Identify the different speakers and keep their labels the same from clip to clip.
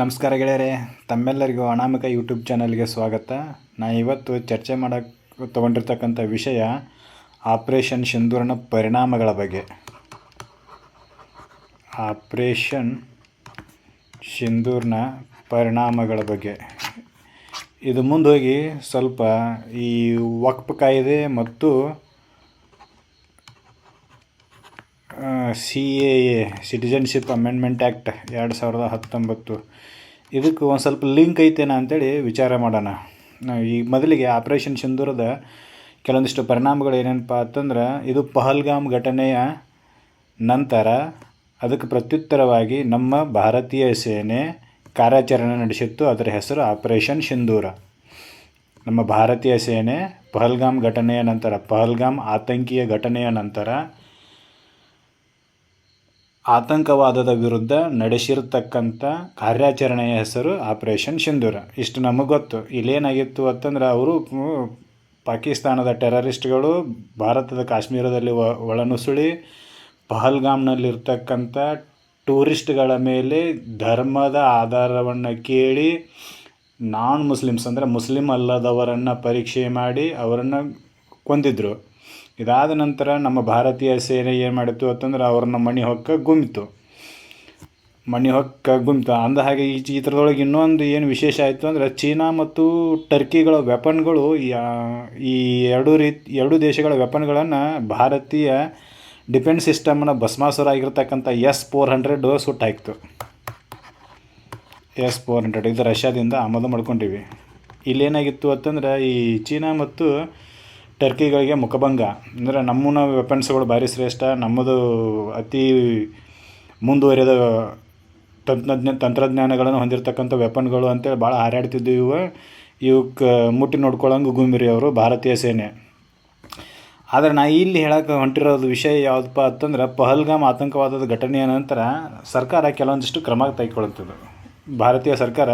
Speaker 1: ನಮಸ್ಕಾರ ಗೆಳೆಯರೆ, ತಮ್ಮೆಲ್ಲರಿಗೂ ಅನಾಮಿಕ ಯೂಟ್ಯೂಬ್ ಚಾನಲ್ಗೆ ಸ್ವಾಗತ. ನಾ ಇವತ್ತು ಚರ್ಚೆ ಮಾಡೋಕ್ಕೆ ತೊಗೊಂಡಿರ್ತಕ್ಕಂಥ ವಿಷಯ ಆಪ್ರೇಷನ್ ಸಿಂಧೂರನ ಪರಿಣಾಮಗಳ ಬಗ್ಗೆ. ಆಪ್ರೇಷನ್ ಸಿಂಧೂರ್ನ ಪರಿಣಾಮಗಳ ಬಗ್ಗೆ. ಇದು ಮುಂದೋಗಿ ಸ್ವಲ್ಪ ಈ ವಕ್ಫ್ ಕಾಯ್ದೆ ಮತ್ತು C A A citizenship amendment act ಎರಡು ಸಾವಿರದ ಹತ್ತೊಂಬತ್ತು. ಇದಕ್ಕೆ ಒಂದು ಸ್ವಲ್ಪ ಲಿಂಕ್ ಐತೇನ ಅಂತೇಳಿ ವಿಚಾರ ಮಾಡೋಣ. ಈ ಮೊದಲಿಗೆ ಆಪ್ರೇಷನ್ ಸಿಂಧೂರದ ಕೆಲವೊಂದಿಷ್ಟು ಪರಿಣಾಮಗಳು ಏನೇನಪ್ಪ ಅಂತಂದ್ರೆ, ಇದು ಪಹಲ್ಗಾಮ್ ಘಟನೆಯ ನಂತರ ಅದಕ್ಕೆ ಪ್ರತ್ಯುತ್ತರವಾಗಿ ನಮ್ಮ ಭಾರತೀಯ ಸೇನೆ ಕಾರ್ಯಾಚರಣೆ ನಡೆಸಿತ್ತು. ಅದರ ಹೆಸರು ಆಪರೇಷನ್ ಸಿಂಧೂರ ನಮ್ಮ ಭಾರತೀಯ ಸೇನೆ ಪಹಲ್ಗಾಮ್ ಘಟನೆಯ ನಂತರ, ಪಹಲ್ಗಾಮ್ ಆತಂಕಿಯ ಘಟನೆಯ ನಂತರ ಆತಂಕವಾದದ ವಿರುದ್ಧ ನಡೆಸಿರ್ತಕ್ಕಂಥ ಕಾರ್ಯಾಚರಣೆಯ ಹೆಸರು ಆಪರೇಷನ್ ಸಿಂಧೂರ. ಇಷ್ಟು ನಮಗೆ ಗೊತ್ತು. ಇಲ್ಲೇನಾಗಿತ್ತು ಅಂತಂದ್ರೆ ಅವರು ಪಾಕಿಸ್ತಾನದ ಟೆರರಿಸ್ಟ್ಗಳು, ಭಾರತದ ಕಾಶ್ಮೀರದಲ್ಲಿ ಒಳನುಸುಳಿ ಪಹಲ್ಗಾಮ್ನಲ್ಲಿರ್ತಕ್ಕಂಥ ಟೂರಿಸ್ಟ್ಗಳ ಮೇಲೆ ಧರ್ಮದ ಆಧಾರವನ್ನು ಕೇಳಿ ನಾನ್ ಮುಸ್ಲಿಮ್ಸ್ ಅಂದರೆ ಮುಸ್ಲಿಮ್ ಅಲ್ಲದವರನ್ನು ಪರೀಕ್ಷೆ ಮಾಡಿ ಅವರನ್ನು ಕೊಂದಿದ್ರು. ಇದಾದ ನಂತರ ನಮ್ಮ ಭಾರತೀಯ ಸೇನೆ ಏನು ಮಾಡಿತ್ತು ಅಂತಂದ್ರೆ ಅವ್ರನ್ನ ಮಣಿ ಹೊಕ್ಕ ಗುಮ್ಮಿತು. ಮಣಿ ಹೊಕ್ಕ ಗುಮ್ಮಿತು. ಅಂದ ಹಾಗೆ ಈ ಚಿತ್ರದೊಳಗೆ ಇನ್ನೊಂದು ಏನು ವಿಶೇಷ ಆಯಿತು ಅಂದರೆ ಚೀನಾ ಮತ್ತು ಟರ್ಕಿಗಳ ವೆಪನ್ಗಳು ಈ ಎರಡು ರೀತಿ, ಎರಡು ದೇಶಗಳ ವೆಪನ್ಗಳನ್ನು ಭಾರತೀಯ ಡಿಫೆನ್ಸ್ ಸಿಸ್ಟಮ್ನ ಭಸ್ಮಾಸುರ ಆಗಿರ್ತಕ್ಕಂಥ ಎಸ್ ಫೋರ್ ಹಂಡ್ರೆಡ್ ಸುಟ್ಟು ಹಾಕ್ತು ಎಸ್ ಫೋರ್ ಹಂಡ್ರೆಡ್ ಇದು ರಷ್ಯಾದಿಂದ ಆಮದು ಮಾಡ್ಕೊಂಡಿವಿ. ಇಲ್ಲೇನಾಗಿತ್ತು ಅಂತಂದ್ರೆ ಈ ಚೀನಾ ಮತ್ತು ಟರ್ಕಿಗಳಿಗೆ ಮುಖಭಂಗ. ಅಂದರೆ ನಮ್ಮನ್ನ ವೆಪನ್ಸ್ಗಳು ಭಾರಿ ಶ್ರೇಷ್ಠ, ನಮ್ಮದು ಅತಿ ಮುಂದುವರಿದ ತಂತ್ರಜ್ಞ, ತಂತ್ರಜ್ಞಾನಗಳನ್ನು ಹೊಂದಿರತಕ್ಕಂಥ ವೆಪನ್ಗಳು ಅಂತೇಳಿ ಭಾಳ ಹಾರಾಡ್ತಿದ್ವು ಇವು. ಇವಕ್ಕೆ ಮುಟ್ಟಿ ನೋಡ್ಕೊಳ್ಳಂಗೆ ಗುಮ್ಮಿರಿ ಅವರು, ಭಾರತೀಯ ಸೇನೆ. ಆದರೆ ನಾ ಇಲ್ಲಿ ಹೇಳಕ್ಕೆ ಹೊಂಟಿರೋದು ವಿಷಯ ಯಾವುದಪ್ಪ ಅಂತಂದ್ರೆ, ಪಹಲ್ಗಾಮ್ ಆತಂಕವಾದದ ಘಟನೆಯ ನಂತರ ಸರ್ಕಾರ ಕೆಲವೊಂದಿಷ್ಟು ಕ್ರಮ ಕೈಗೊಳ್ಳುತ್ತದೆ ಭಾರತೀಯ ಸರ್ಕಾರ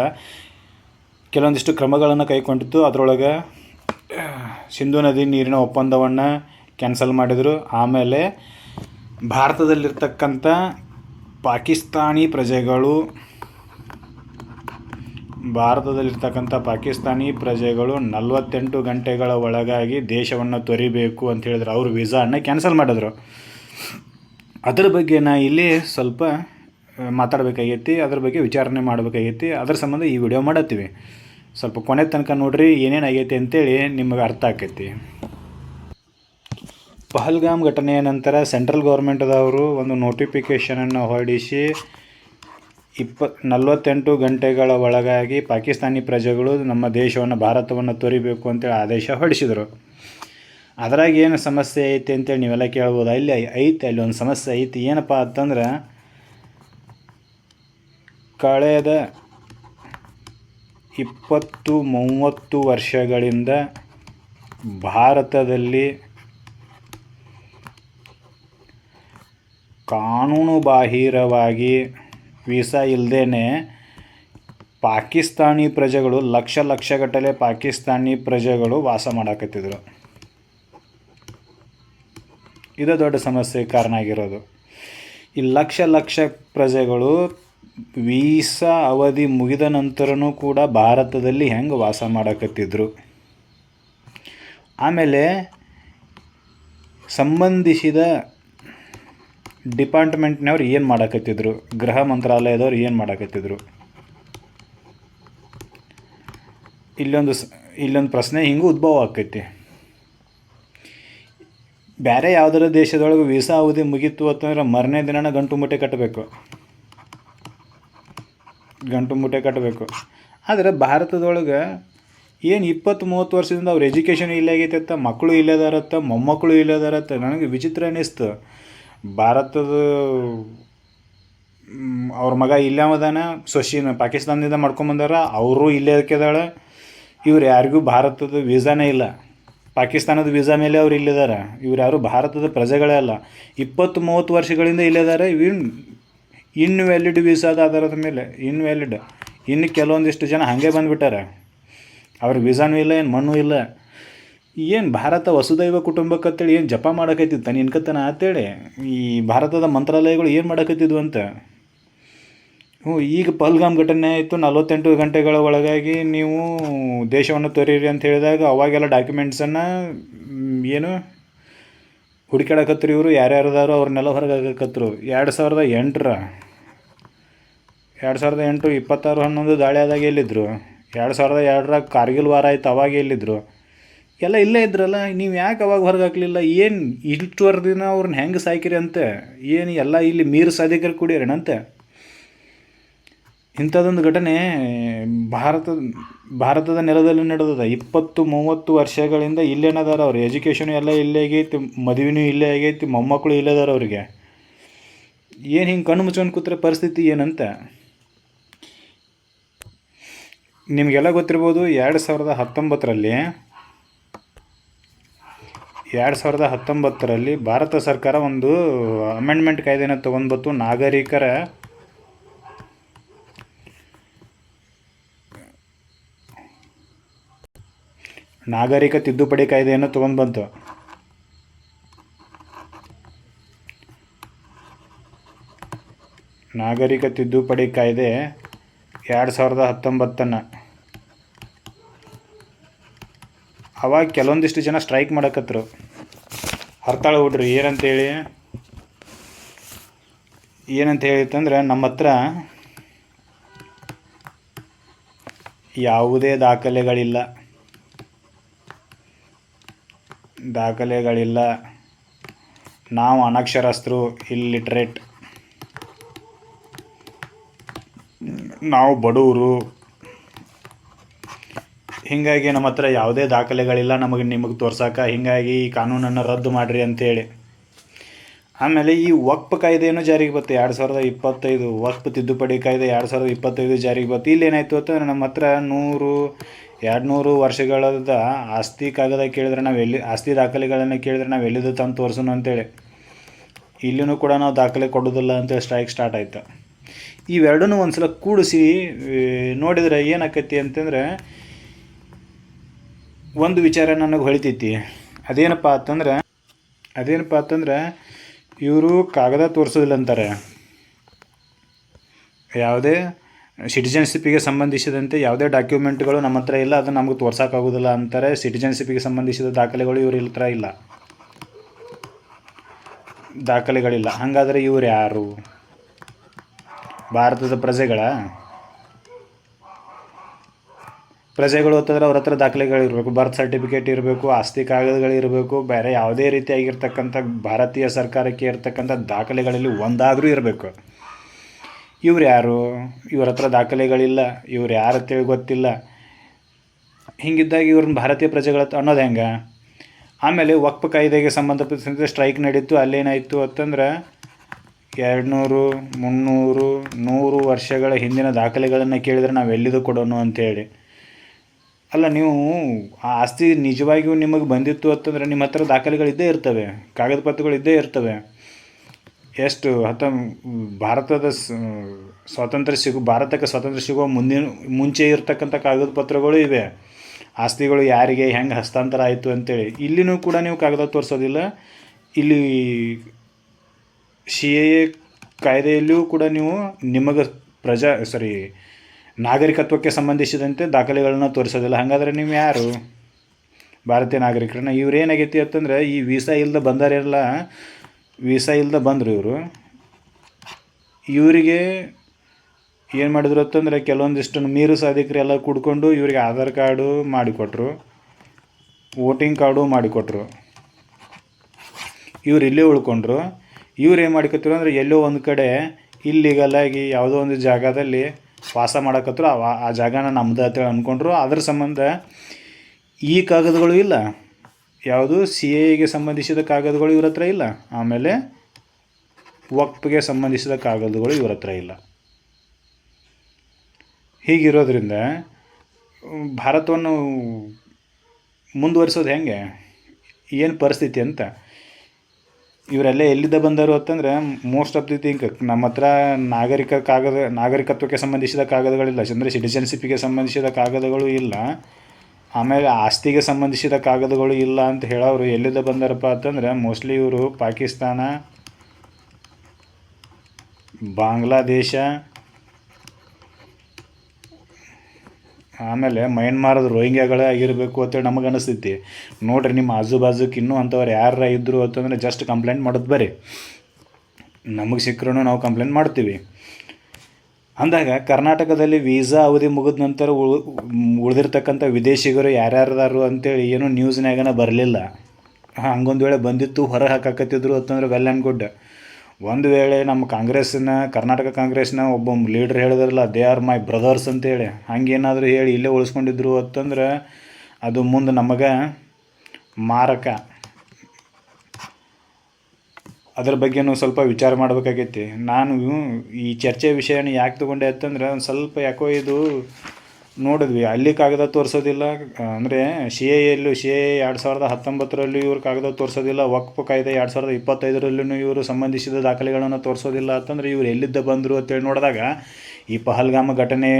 Speaker 1: ಕೆಲವೊಂದಿಷ್ಟು ಕ್ರಮಗಳನ್ನು ಕೈಗೊಂಡಿತ್ತು. ಅದರೊಳಗೆ ಸಿಂಧು ನದಿ ನೀರಿನ ಒಪ್ಪಂದವನ್ನು ಕ್ಯಾನ್ಸಲ್ ಮಾಡಿದರು. ಆಮೇಲೆ ಭಾರತದಲ್ಲಿರ್ತಕ್ಕಂಥ ಪಾಕಿಸ್ತಾನಿ ಪ್ರಜೆಗಳು, ಭಾರತದಲ್ಲಿರ್ತಕ್ಕಂಥ ಪಾಕಿಸ್ತಾನಿ ಪ್ರಜೆಗಳು ನಲವತ್ತೆಂಟು ಗಂಟೆಗಳ ಒಳಗಾಗಿ ದೇಶವನ್ನು ತೊರಿಬೇಕು ಅಂತ ಹೇಳಿದ್ರು. ಅವರು ವೀಸಾನ ಕ್ಯಾನ್ಸಲ್ ಮಾಡಿದ್ರು. ಅದ್ರ ಬಗ್ಗೆ ನಾ ಇಲ್ಲಿ ಸ್ವಲ್ಪ, ಮಾತಾಡಬೇಕಾಗೈತಿ, ಅದ್ರ ಬಗ್ಗೆ ವಿಚಾರಣೆ ಮಾಡಬೇಕಾಗೈತಿ. ಅದ್ರ ಸಂಬಂಧ ಈ ವಿಡಿಯೋ ಮಾಡತ್ತೀವಿ. ಸ್ವಲ್ಪ ಕೊನೆ ತನಕ ನೋಡ್ರಿ ಏನೇನು ಆಗೈತಿ ಅಂತೇಳಿ ನಿಮಗೆ ಅರ್ಥ ಆಕೈತಿ. ಪಹಲ್ಗಾಮ್ ಘಟನೆಯ ನಂತರ ಸೆಂಟ್ರಲ್ ಗೌರ್ಮೆಂಟ್ದವರು ಒಂದು ನೋಟಿಫಿಕೇಷನನ್ನು ಹೊರಡಿಸಿ ಇಪ್ಪ, ನಲವತ್ತೆಂಟು ಗಂಟೆಗಳ ಒಳಗಾಗಿ ಪಾಕಿಸ್ತಾನಿ ಪ್ರಜೆಗಳು ನಮ್ಮ ದೇಶವನ್ನು, ಭಾರತವನ್ನು ತೊರಿಬೇಕು ಅಂತೇಳಿ ಆದೇಶ ಹೊರಡಿಸಿದರು. ಅದ್ರಾಗ ಏನು ಸಮಸ್ಯೆ ಐತಿ ಅಂತೇಳಿ ನೀವೆಲ್ಲ ಕೇಳ್ಬೋದು? ಅಲ್ಲಿ ಐತೆ, ಅಲ್ಲಿ ಒಂದು ಸಮಸ್ಯೆ ಐತಿ. ಏನಪ್ಪ ಅಂತಂದ್ರೆ, ಕಳೆದ ಇಪ್ಪತ್ತು, ಮೂವತ್ತು ವರ್ಷಗಳಿಂದ ಭಾರತದಲ್ಲಿ ಕಾನೂನು ಬಾಹಿರವಾಗಿ ವೀಸಾ ಇಲ್ಲದೇ ಪಾಕಿಸ್ತಾನಿ ಪ್ರಜೆಗಳು, ಲಕ್ಷ ಲಕ್ಷಗಟ್ಟಲೆ ಪಾಕಿಸ್ತಾನಿ ಪ್ರಜೆಗಳು ವಾಸ ಮಾಡಾಕತ್ತಿದ್ರು. ಇದು ದೊಡ್ಡ ಸಮಸ್ಯೆ ಕಾರಣ ಆಗಿರೋದು. ಈ ಲಕ್ಷ ಲಕ್ಷ ಪ್ರಜೆಗಳು ವೀಸಾ ಅವಧಿ ಮುಗಿದ ನಂತರನೂ ಕೂಡ ಭಾರತದಲ್ಲಿ ಹೆಂಗೆ ವಾಸ ಮಾಡಕತ್ತಿದ್ರು? ಆಮೇಲೆ ಸಂಬಂಧಿಸಿದ ಡಿಪಾರ್ಟ್ಮೆಂಟ್ನವ್ರು ಏನು ಮಾಡಕತ್ತಿದ್ರು? ಗೃಹ ಮಂತ್ರಾಲಯದವ್ರು ಏನು ಮಾಡಕತ್ತಿದ್ರು? ಇಲ್ಲೊಂದು ಇಲ್ಲೊಂದು ಪ್ರಶ್ನೆ ಹಿಂಗೂ ಉದ್ಭವ ಆಕೈತಿ. ಬೇರೆ ಯಾವುದರ ದೇಶದೊಳಗೆ ವೀಸಾ ಅವಧಿ ಮುಗೀತು ಅಂತಂದ್ರೆ ಮರನೇ ದಿನನ ಗಂಟು ಮುಟ್ಟೆ ಕಟ್ಟಬೇಕು ಗಂಟು ಮುಟ್ಟೆ ಕಟ್ಟಬೇಕು ಆದರೆ ಭಾರತದೊಳಗೆ ಏನು ಇಪ್ಪತ್ತು ಮೂವತ್ತು ವರ್ಷದಿಂದ ಅವ್ರ ಎಜುಕೇಷನ್ ಇಲ್ಲೇ ಆಗೈತೆ ಮಕ್ಕಳು ಇಲ್ಲದಾರತ್ತ ಮೊಮ್ಮಕ್ಕಳು ಇಲ್ಲದಾರತ್ತ ನನಗೆ ವಿಚಿತ್ರ ಅನ್ನಿಸ್ತು ಭಾರತದ ಅವ್ರ ಮಗ ಇಲ್ಲೇ ಅದಾನ ಸೊಶಿನ ಪಾಕಿಸ್ತಾನದಿಂದ ಮಾಡ್ಕೊಂಬಂದಾರ ಅವರು ಇಲ್ಲೇ ಅದಕ್ಕೆದಾಳ ಇವ್ರು ಯಾರಿಗೂ ಭಾರತದ ವೀಸಾನೇ ಇಲ್ಲ. ಪಾಕಿಸ್ತಾನದ ವೀಸಾ ಮೇಲೆ ಅವ್ರು ಇಲ್ಲಿದ್ದಾರೆ ಇವ್ರು ಯಾರು ಭಾರತದ ಪ್ರಜೆಗಳೇ ಅಲ್ಲ. ಇಪ್ಪತ್ತು ಮೂವತ್ತು ವರ್ಷಗಳಿಂದ ಇಲ್ಲಿದ್ದಾರೆ ಇವ್ ಇನ್ವ್ಯಾಲಿಡ್ ವೀಸಾದ ಆಧಾರದ ಮೇಲೆ ಇನ್ವ್ಯಾಲಿಡ್ ಇನ್ನು ಕೆಲವೊಂದಿಷ್ಟು ಜನ ಹಾಗೆ ಬಂದುಬಿಟ್ಟಾರೆ. ಅವ್ರಿಗೆ ವೀಸಾನೂ ಇಲ್ಲ, ಏನು ಮಣ್ಣು ಇಲ್ಲ. ಏನು ಭಾರತ ವಸುದೈವ ಕುಟುಂಬಕ್ಕಂತೇಳಿ ಏನು ಜಪ ಮಾಡಕತ್ತಿತ್ತು ತನ್ನ ಇನ್ಕತನ ಅಂತೇಳಿ, ಈ ಭಾರತದ ಮಂತ್ರಾಲಯಗಳು ಏನು ಮಾಡಕತ್ತಿದ್ವು ಅಂತ. ಹ್ಞೂ, ಈಗ ಪಲ್ಗಾಮ್ ಘಟನೆ ಆಯಿತು. ನಲವತ್ತೆಂಟು ಗಂಟೆಗಳ ಒಳಗಾಗಿ ನೀವು ದೇಶವನ್ನು ತೊರೀರಿ ಅಂತ ಹೇಳಿದಾಗ ಅವಾಗೆಲ್ಲ ಡಾಕ್ಯುಮೆಂಟ್ಸನ್ನು ಏನು ಹುಡುಕಾಡಕತ್ರು ಇವರು ಯಾರ್ಯಾರದಾರೋ ಅವ್ರನ್ನೆಲ್ಲ ಹೊರಗೆ ಹಾಕಕತ್ರು ಎರಡು ಸಾವಿರದ ಎಂಟರ. ಎರಡು ಸಾವಿರದ ಎಂಟು, ಇಪ್ಪತ್ತಾರು, ಹನ್ನೊಂದು ದಾಳಿ ಆದಾಗ ಎಲ್ಲಿದ್ದರು ಎರಡು ಸಾವಿರದ ಎರಡರಾಗ ಕಾರ್ಗಿಲ್ ವಾರ ಆಯ್ತು, ಅವಾಗ ಎಲ್ಲಿದ್ದರು ಎಲ್ಲ ಇಲ್ಲೇ ಇದ್ರಲ್ಲ, ನೀವು ಯಾಕೆ ಅವಾಗ ಹೊರಗೆ ಹಾಕಲಿಲ್ಲ ಏನು ಇಷ್ಟುವರೆ ದಿನ ಅವ್ರನ್ನ ಹೆಂಗೆ ಸಾಕಿರಿ ಅಂತೆ? ಏನು ಎಲ್ಲ ಇಲ್ಲಿ ಮೀರು ಸಾಧಿಕರು ಕುಡಿಯರೇನಂತೆ? ಇಂಥದ್ದೊಂದು ಘಟನೆ ಭಾರತ, ಭಾರತದ ನೆಲದಲ್ಲಿ ನಡೆದದ. ಇಪ್ಪತ್ತು, ಮೂವತ್ತು ವರ್ಷಗಳಿಂದ ಇಲ್ಲೇನದಾರ ಅವ್ರು. ಎಜುಕೇಷನು ಎಲ್ಲ ಇಲ್ಲೇ ಆಗೈತಿ, ಮದುವೆನೂ ಇಲ್ಲೇ ಆಗೈತಿ, ಮೊಮ್ಮಕ್ಕಳು ಇಲ್ಲೇ ಅದಾರ ಅವ್ರಿಗೆ. ಏನು ಹಿಂಗೆ ಕಣ್ಣು ಮುಚ್ಕೊಂಡು ಕೂತ್ರೆ ಪರಿಸ್ಥಿತಿ ಏನಂತ? ನಿಮಗೆಲ್ಲ ಗೊತ್ತಿರ್ಬೋದು, ಎರಡು ಸಾವಿರದ ಹತ್ತೊಂಬತ್ತರಲ್ಲಿ, ಎರಡು ಸಾವಿರದ ಹತ್ತೊಂಬತ್ತರಲ್ಲಿ ಭಾರತ ಸರ್ಕಾರ ಒಂದು ಅಮೆಂಡ್ಮೆಂಟ್ ಕಾಯ್ದೆನ ತೊಗೊಂಡ್ಬತ್ತು. ನಾಗರಿಕರ ನಾಗರಿಕ ತಿದ್ದುಪಡಿ ಕಾಯ್ದೆಯನ್ನು ತಗೊಂಡು ಬಂತು. ನಾಗರಿಕ ತಿದ್ದುಪಡಿ ಕಾಯ್ದೆ ಎರಡು ಸಾವಿರದ ಹತ್ತೊಂಬತ್ತನ್ನು. ಅವಾಗ ಕೆಲವೊಂದಿಷ್ಟು ಜನ ಸ್ಟ್ರೈಕ್ ಮಾಡಕತ್ರು. ಹರ್ತಾಳ ಹುಡ್ರಿ, ಏನಂತೇಳಿ? ಏನಂತ ಹೇಳಿತ್ತಂದ್ರೆ ನಮ್ಮ ಹತ್ರ ಯಾವುದೇ ದಾಖಲೆಗಳಿಲ್ಲ. ದಾಖಲೆಗಳಿಲ್ಲ. ನಾವು ಅನಕ್ಷರಸ್ಥರು, ಇಲ್ಲಿಟ್ರೇಟ್. ನಾವು ಬಡವರು ಹೀಗಾಗಿ ನಮ್ಮ ಹತ್ರ ಯಾವುದೇ ದಾಖಲೆಗಳಿಲ್ಲ ನಮಗೆ, ನಿಮಗೆ ತೋರ್ಸೋಕೆ. ಹೀಗಾಗಿ ಈ ಕಾನೂನನ್ನು ರದ್ದು ಮಾಡಿರಿ ಅಂತೇಳಿ ಆಮೇಲೆ ಈ ವಕ್ಫ್ ಕಾಯ್ದೆಯೂ ಜಾರಿಗೆ ಬತ್ತೆ. ಎರಡು ಸಾವಿರದ ಇಪ್ಪತ್ತೈದು ವಕ್ಫ್ ತಿದ್ದುಪಡಿ ಕಾಯ್ದೆ ಎರಡು ಸಾವಿರದ ಇಪ್ಪತ್ತೈದು ಜಾರಿಗೆ ಬಂತು ಇಲ್ಲಿ ಏನಾಯಿತು ಅಂತಂದ್ರೆ ನಮ್ಮ ಹತ್ರ ನೂರು ಎರಡು ನೂರು ವರ್ಷಗಳದ ಆಸ್ತಿ ಕಾಗದ ಕೇಳಿದ್ರೆ ನಾವು ಎಲ್ಲಿ, ಆಸ್ತಿ ದಾಖಲೆಗಳನ್ನು ಕೇಳಿದ್ರೆ ನಾವು ಎಲ್ಲಿದ್ದು ತಂದು ತೋರಿಸೋಣ ಅಂತೇಳಿ. ಇಲ್ಲಿನೂ ಕೂಡ ನಾವು ದಾಖಲೆ ಕೊಡೋದಿಲ್ಲ ಅಂತೇಳಿ ಸ್ಟ್ರೈಕ್ ಸ್ಟಾರ್ಟ್ ಆಯಿತು. ಇವೆರಡನ್ನೂ ಒಂದು ಸಲ ಕೂಡಿಸಿ ನೋಡಿದ್ರೆ ಏನಾಕೈತಿ ಅಂತಂದ್ರೆ, ಒಂದು ವಿಚಾರ ನನಗೆ ಹೊಳಿತೈತಿ. ಅದೇನಪ್ಪ ಅಂತಂದ್ರೆ ಅದೇನಪ್ಪ ಅಂತಂದ್ರೆ, ಇವರು ಕಾಗದ ತೋರಿಸೋದಿಲ್ಲ ಅಂತಾರೆ. ಯಾವುದೇ ಸಿಟಿಜನ್ಶಿಪ್ಪಿಗೆ ಸಂಬಂಧಿಸಿದಂತೆ ಯಾವುದೇ ಡಾಕ್ಯುಮೆಂಟ್ಗಳು ನಮ್ಮ ಹತ್ರ ಇಲ್ಲ ಅದು ನಮಗೆ ತೋರ್ಸೋಕ್ಕಾಗೋದಿಲ್ಲ ಅಂತಾರೆ. ಸಿಟಿಜನ್ಶಿಪ್ಪಿಗೆ ಸಂಬಂಧಿಸಿದ ದಾಖಲೆಗಳು ಇವ್ರ ಹತ್ರ ಇಲ್ಲ. ದಾಖಲೆಗಳಿಲ್ಲ. ಹಾಗಾದರೆ ಇವ್ರು ಯಾರು? ಭಾರತದ ಪ್ರಜೆಗಳ? ಪ್ರಜೆಗಳು ಅಂತಂದ್ರೆ ಅವ್ರ ಹತ್ರ ದಾಖಲೆಗಳಿರಬೇಕು ಬರ್ತ್ ಸರ್ಟಿಫಿಕೇಟ್ ಇರಬೇಕು, ಆಸ್ತಿ ಕಾಗದಗಳಿರಬೇಕು ಬೇರೆ ಯಾವುದೇ ರೀತಿಯಾಗಿರ್ತಕ್ಕಂಥ ಭಾರತೀಯ ಸರ್ಕಾರಕ್ಕೆ ಇರ್ತಕ್ಕಂಥ ದಾಖಲೆಗಳಲ್ಲಿ ಒಂದಾದರೂ ಇರಬೇಕು. ಇವ್ರು ಯಾರು? ಇವ್ರ ಹತ್ರ ದಾಖಲೆಗಳಿಲ್ಲ. ಇವ್ರು ಯಾರು ಅಂತೇಳಿ ಗೊತ್ತಿಲ್ಲ. ಹಿಂಗಿದ್ದಾಗ ಇವ್ರನ್ನ ಭಾರತೀಯ ಪ್ರಜೆಗಳ ಅನ್ನೋದು ಹೆಂಗೆ? ಆಮೇಲೆ ವಕ್ಫ್ ಕಾಯ್ದೆಗೆ ಸಂಬಂಧಪಟ್ಟಂತೆ ಸ್ಟ್ರೈಕ್ ನಡೀತು. ಅಲ್ಲೇನಾಯಿತು ಅಂತಂದ್ರೆ ಎರಡು ನೂರು ಮುನ್ನೂರು, ನೂರು ವರ್ಷಗಳ ಹಿಂದಿನ ದಾಖಲೆಗಳನ್ನು ಕೇಳಿದ್ರೆ ನಾವು ಎಲ್ಲಿದು ಕೊಡೋಣ ಅಂತೇಳಿ ಅಲ್ಲ, ನೀವು ಆ ಆಸ್ತಿ ನಿಜವಾಗಿಯೂ ನಿಮಗೆ ಬಂದಿತ್ತು ಅಂತಂದ್ರೆ ನಿಮ್ಮ ಹತ್ರ ದಾಖಲೆಗಳಿದ್ದೇ ಇರ್ತವೆ. ಕಾಗದ ಪತ್ರಗಳು ಇದ್ದೇ ಇರ್ತವೆ. ಎಷ್ಟು ಹತ್ತ, ಭಾರತದ ಸ್ವಾತಂತ್ರ್ಯ ಸಿಗು, ಭಾರತಕ್ಕೆ ಸ್ವಾತಂತ್ರ್ಯ ಸಿಗುವ ಮುಂದಿನ, ಮುಂಚೆ ಇರತಕ್ಕಂಥ ಕಾಗದ ಪತ್ರಗಳು ಇವೆ. ಆಸ್ತಿಗಳು ಯಾರಿಗೆ, ಹೆಂಗೆ ಹಸ್ತಾಂತರ ಆಯಿತು ಅಂತೇಳಿ. ಇಲ್ಲಿನೂ ಕೂಡ ನೀವು ಕಾಗದ ತೋರಿಸೋದಿಲ್ಲ. ಇಲ್ಲಿ ಸಿ ಎ ಕಾಯ್ದೆಯಲ್ಲಿಯೂ ಕೂಡ ನೀವು ನಿಮಗೆ ಪ್ರಜಾ, ಸಾರಿ, ನಾಗರಿಕತ್ವಕ್ಕೆ ಸಂಬಂಧಿಸಿದಂತೆ ದಾಖಲೆಗಳನ್ನ ತೋರಿಸೋದಿಲ್ಲ. ಹಾಗಾದ್ರೆ ನೀವು ಯಾರು? ಭಾರತೀಯ ನಾಗರಿಕರನ್ನ. ಇವ್ರು ಏನಾಗೈತಿ ಅಂತಂದ್ರೆ, ಈ ವೀಸಾ ಇಲ್ಲದೆ ಬಂದಾರೆಲ್ಲ ವೀಸಾ ಇಲ್ಲದೆ ಬಂದರು ಇವರು. ಇವರಿಗೆ ಏನು ಮಾಡಿದ್ರು ಅಂತಂದರೆ ಕೆಲವೊಂದಿಷ್ಟು ಮೀರು ಸಾಧಿಕರು ಎಲ್ಲ ಕುಡ್ಕೊಂಡು ಇವರಿಗೆ ಆಧಾರ್ ಕಾರ್ಡು ಮಾಡಿಕೊಟ್ರು. ವೋಟಿಂಗ್ ಕಾರ್ಡು ಮಾಡಿಕೊಟ್ರು. ಇವ್ರು ಇಲ್ಲೇ ಉಳ್ಕೊಂಡ್ರು. ಇವ್ರು ಏನು ಮಾಡ್ಕೊತಿರು ಅಂದರೆ ಎಲ್ಲೋ ಒಂದು ಕಡೆ ಇಲ್ಲಿಗಲಾಗಿ ಯಾವುದೋ ಒಂದು ಜಾಗದಲ್ಲಿ ವಾಸ ಮಾಡಕತ್ರು. ಆ ಜಾಗನ ನಮ್ದು ಅಂತೇಳಿ ಅಂದ್ಕೊಂಡ್ರು ಅದ್ರ ಸಂಬಂಧ ಈ ಕಾಗದಗಳು ಇಲ್ಲ. ಯಾವುದು ಸಿ ಎಗೆ ಸಂಬಂಧಿಸಿದ ಕಾಗದಗಳು ಇವ್ರ ಹತ್ರ ಇಲ್ಲ. ಆಮೇಲೆ ವಕ್ಫ್ಗೆ ಸಂಬಂಧಿಸಿದ ಕಾಗದಗಳು ಇವ್ರ ಹತ್ರ ಇಲ್ಲ. ಹೀಗಿರೋದ್ರಿಂದ ಭಾರತವನ್ನು ಮುಂದುವರಿಸೋದು ಹೆಂಗೆ? ಏನು ಪರಿಸ್ಥಿತಿ ಅಂತ? ಇವರೆಲ್ಲ ಎಲ್ಲಿದ್ದ ಬಂದರು ಅಂತಂದ್ರೆ ಮೋಸ್ಟ್ ಆಫ್ ದಿ ಥಿಂಕ್ ನಮ್ಮ ಹತ್ರ ನಾಗರಿಕ ಕಾಗದ, ನಾಗರಿಕತ್ವಕ್ಕೆ ಸಂಬಂಧಿಸಿದ ಕಾಗದಗಳಿಲ್ಲ. ಅಂದರೆ ಸಿಟಿಜನ್ಶಿಪ್ಪಿಗೆ ಸಂಬಂಧಿಸಿದ ಕಾಗದಗಳು ಇಲ್ಲ. ಆಮೇಲೆ ಆಸ್ತಿಗೆ ಸಂಬಂಧಿಸಿದ ಕಾಗದಗಳು ಇಲ್ಲ ಅಂತ ಹೇಳೋರು ಎಲ್ಲಿಂದ ಬಂದಾರಪ್ಪ ಅಂತಂದ್ರೆ ಮೋಸ್ಟ್ಲಿ ಇವರು ಪಾಕಿಸ್ತಾನ, ಬಾಂಗ್ಲಾದೇಶ, ಆಮೇಲೆ ಮಯನ್ಮಾರದ ರೋಹಿಂಗ್ಯಾಗಳೇ ಆಗಿರಬೇಕು ಅಂತೇಳಿ ನಮಗೆ ಅನಿಸ್ತೈತಿ. ನೋಡಿರಿ ನಿಮ್ಮ ಆಜು ಬಾಜುಕ್ಕೆ ಇನ್ನೂ ಅಂಥವ್ರು ಯಾರ ಇದ್ದರು ಅಂತಂದರೆ ಜಸ್ಟ್ ಕಂಪ್ಲೇಂಟ್ ಮಾಡೋದು ಬರೀ. ನಮಗೆ ಸಿಕ್ಕರೂ ನಾವು ಕಂಪ್ಲೇಂಟ್ ಮಾಡ್ತೀವಿ. ಅಂದಾಗ ಕರ್ನಾಟಕದಲ್ಲಿ ವೀಸಾ ಅವಧಿ ಮುಗಿದ ನಂತರ ಉಳ್, ಉಳಿದಿರ್ತಕ್ಕಂಥ ವಿದೇಶಿಗರು ಯಾರ್ಯಾರದಾರು ಅಂತೇಳಿ ಏನೂ ನ್ಯೂಸ್ನ್ಯಾಗನ ಬರಲಿಲ್ಲ. ಹಂಗೊಂದು ವೇಳೆ ಬಂದಿತ್ತು ಹೊರಗೆ ಹಾಕಾಕತ್ತಿದ್ರು ಅಂತಂದ್ರೆ ವೆಲ್ ಆ್ಯಂಡ್ ಗುಡ್ ಒಂದು ವೇಳೆ ನಮ್ಮ ಕಾಂಗ್ರೆಸ್ಸಿನ, ಕರ್ನಾಟಕ ಕಾಂಗ್ರೆಸ್ನ ಒಬ್ಬ ಲೀಡ್ರ್ ಹೇಳಿದ್ರಲ್ಲ ದೇ ಆರ್ ಮೈ ಬ್ರದರ್ಸ್ ಅಂತೇಳಿ. ಹಂಗೇನಾದರೂ ಹೇಳಿ ಇಲ್ಲೇ ಉಳಿಸ್ಕೊಂಡಿದ್ರು ಅಂತಂದ್ರೆ ಅದು ಮುಂದೆ ನಮಗೆ ಮಾರಕ. ಅದ್ರ ಬಗ್ಗೆನೂ ಸ್ವಲ್ಪ ವಿಚಾರ ಮಾಡಬೇಕಾಗೈತಿ. ನಾನು ಈ ಚರ್ಚೆ ವಿಷಯನ ಯಾಕೆ ತೊಗೊಂಡೆ ಅಂತಂದ್ರೆ ಒಂದು ಸ್ವಲ್ಪ ಯಾಕೋ ಇದು ನೋಡಿದ್ವಿ. ಅಲ್ಲಿ ಕಾಗದ ತೋರಿಸೋದಿಲ್ಲ. ಅಂದರೆ ಸಿ ಎ ಎಲ್ಲೂ ಸಿ ಎ ಎರಡು ಸಾವಿರದ ಹತ್ತೊಂಬತ್ತರಲ್ಲಿ ಇವ್ರು ಕಾಗದ ತೋರಿಸೋದಿಲ್ಲ. ವಕ್ಫ್ ಕಾಯ್ದೆ ಎರಡು ಸಾವಿರದ ಇಪ್ಪತ್ತೈದರಲ್ಲೂ ಇವರು ಸಂಬಂಧಿಸಿದ ದಾಖಲೆಗಳನ್ನು ತೋರಿಸೋದಿಲ್ಲ ಅಂತಂದ್ರೆ ಇವ್ರು ಎಲ್ಲಿದ್ದ ಬಂದರು ಅಂತೇಳಿ ನೋಡಿದಾಗ ಈ ಪಹಲ್ಗಾಮ ಘಟನೆ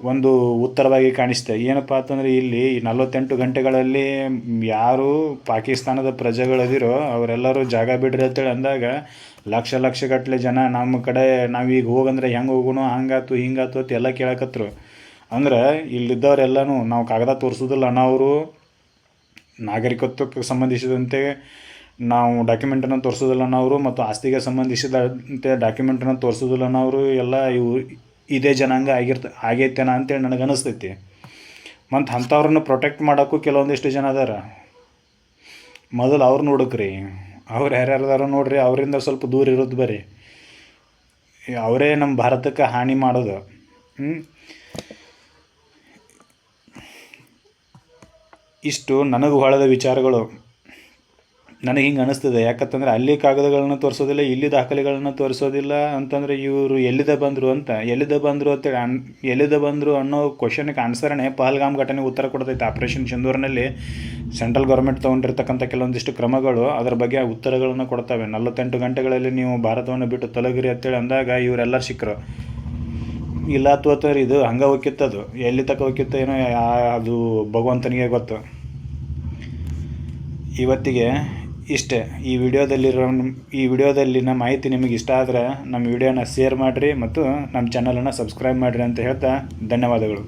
Speaker 1: ಒಂದು ಉತ್ತರವಾಗಿ ಕಾಣಿಸ್ತೆ. ಏನಪ್ಪ ಅಂತಂದರೆ ಇಲ್ಲಿ ನಲವತ್ತೆಂಟು ಗಂಟೆಗಳಲ್ಲಿ ಯಾರು ಪಾಕಿಸ್ತಾನದ ಪ್ರಜೆಗಳದಿರೋ ಅವರೆಲ್ಲರೂ ಜಾಗ ಬಿಡ್ರಿ ಅಂತೇಳಿ ಅಂದಾಗ ಲಕ್ಷ ಲಕ್ಷಗಟ್ಟಲೆ ಜನ ನಮ್ಮ ಕಡೆ ನಾವೀಗ ಹೋಗಂದ್ರೆ ಹೆಂಗೆ ಹೋಗೋಣ ಹಂಗಾತು ಹಿಂಗಾತು ಅಂತ ಎಲ್ಲ ಕೇಳಕತ್ರು. ಅಂದ್ರೆ ಇಲ್ಲಿದ್ದವರೆಲ್ಲನೂ ನಾವು ಕಾಗದ ತೋರಿಸೋದಿಲ್ಲ ಅನ್ನೋರು ನಾಗರಿಕತ್ವಕ್ಕೆ ಸಂಬಂಧಿಸಿದಂತೆ ನಾವು ಡಾಕ್ಯುಮೆಂಟನ್ನು ತೋರಿಸೋದಿಲ್ಲ ಅನ್ನೋರು ಮತ್ತು ಆಸ್ತಿಗೆ ಸಂಬಂಧಿಸಿದಂತೆ ಡಾಕ್ಯುಮೆಂಟನ್ನು ತೋರಿಸೋದಿಲ್ಲ ಅನ್ನೋರು ಎಲ್ಲ ಇವು ಇದೇ ಜನಾಂಗ ಆಗಿರ್ತ, ಆಗೈತೇನ ಅಂತೇಳಿ ನನಗೆ ಅನಿಸ್ತೈತಿ ಮತ್ತು ಅಂಥವ್ರನ್ನ ಪ್ರೊಟೆಕ್ಟ್ ಮಾಡೋಕ್ಕೂ ಕೆಲವೊಂದಿಷ್ಟು ಜನ ಅದಾರ. ಮೊದಲು ಅವ್ರು ನೋಡಕ್ರಿ. ಅವ್ರು ಯಾರ್ಯಾರದಾರ ನೋಡ್ರಿ, ಅವರಿಂದ ಸ್ವಲ್ಪ ದೂರ ಇರೋದು ಬರ್ರಿ. ಅವರೇ ನಮ್ಮ ಭಾರತಕ್ಕೆ ಹಾನಿ ಮಾಡೋದು. ಇಷ್ಟು ನನಗೆ ಹೊಳೆದ ವಿಚಾರಗಳು. ನನಗೆ ಹಿಂಗೆ ಅನಿಸ್ತದೆ. ಯಾಕಂತಂದ್ರೆ ಅಲ್ಲಿ ಕಾಗದಗಳನ್ನ ತೋರಿಸೋದಿಲ್ಲ, ಇಲ್ಲಿ ದಾಖಲೆಗಳನ್ನ ತೋರಿಸೋದಿಲ್ಲ ಅಂತಂದರೆ ಇವರು ಎಲ್ಲಿದೆ ಬಂದರು ಅಂತ. ಎಲ್ಲಿದೆ ಬಂದರು ಅಂತೇಳಿ ಅನ್, ಎಲ್ಲಿದೆ ಬಂದರು ಅನ್ನೋ ಕ್ವಶನ್ಗೆ ಆನ್ಸರ್ನೇ ಪಹಲ್ಗಾಮ್ ಘಟನೆ ಉತ್ತರ ಕೊಡ್ತೈತೆ ಆಪ್ರೇಷನ್ ಚಂದೂರಿನಲ್ಲಿ ಸೆಂಟ್ರಲ್ ಗೌರ್ಮೆಂಟ್ ತೊಗೊಂಡಿರ್ತಕ್ಕಂಥ ಕೆಲವೊಂದಿಷ್ಟು ಕ್ರಮಗಳು ಅದರ ಬಗ್ಗೆ ಉತ್ತರಗಳನ್ನು ಕೊಡ್ತವೆ. ನಲವತ್ತೆಂಟು ಗಂಟೆಗಳಲ್ಲಿ ನೀವು ಭಾರತವನ್ನು ಬಿಟ್ಟು ತೊಲಗಿರಿ ಅಂತೇಳಿ ಅಂದಾಗ ಇವರೆಲ್ಲ ಸಿಕ್ಕರು ಇಲ್ಲ ಅಥವಾ ಇದು ಹಂಗೆ ಹೋಗಿತ್ತದು ಎಲ್ಲಿ ತಕ ಹೋಗಿತ್ತ ಏನೋ ಅದು ಭಗವಂತನಿಗೆ ಗೊತ್ತು. ಇವತ್ತಿಗೆ ಇಷ್ಟೇ. ಈ ವಿಡಿಯೋದಲ್ಲಿರೋ ಈ ವಿಡಿಯೋದಲ್ಲಿನ ಮಾಹಿತಿ ನಿಮಗೆ ಇಷ್ಟ ಆದರೆ ನಮ್ಮ ವಿಡಿಯೋನ ಶೇರ್ ಮಾಡಿರಿ ಮತ್ತು ನಮ್ಮ ಚಾನಲನ್ನು ಸಬ್ಸ್ಕ್ರೈಬ್ ಮಾಡಿರಿ ಅಂತ ಹೇಳ್ತಾ ಧನ್ಯವಾದಗಳು.